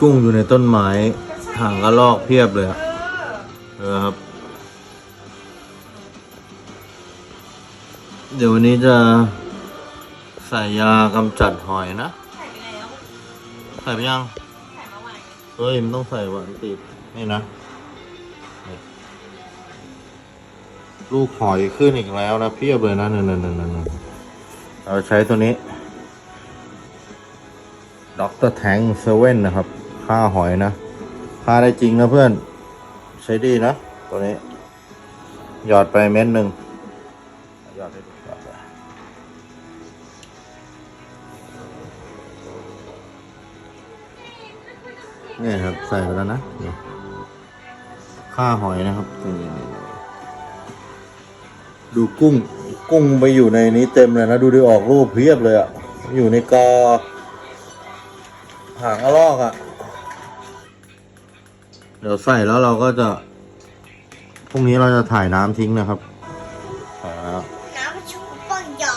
กุ้งอยู่ในต้นไม้หางกระลอกเพียบเลยอะเออครับ เดี๋ยววันนี้จะใส่ยากำจัดหอยนะ ใส่ไปแล้ว ใส่ไปยัง ใส่มาใหม่เฮ้ยมันต้องใส่หวานติดนี่นะ ลูกหอยขึ้นอีกแล้วนะเพียบเลยนะนั่นนั่นนั่นนั่นเราใช้ตัวนี้ด็อกเตอร์แทงเซเว่นนะครับ ค่าหอยนะค่าได้จริงนะเพื่อน ใช้ดีนะ ตัวนี้ หยอดไปเม็ดหนึ่งหยอดไปนี่ครับ ใส่ไปแล้วนะนี่ค่าหอยนะครับดูกุ้ง กุ้งไปอยู่ในนี้เต็มเลยนะ ดูดิออกรูปเพียบเลยอะ่ะอยู่ในกอหางกระรอกอะ่ะ เดี๋ยวใส่แล้วเราก็จะพรุ่งนี้เราจะถ่ายน้ำทิ้งนะครับ น้ำชุบปังหยอ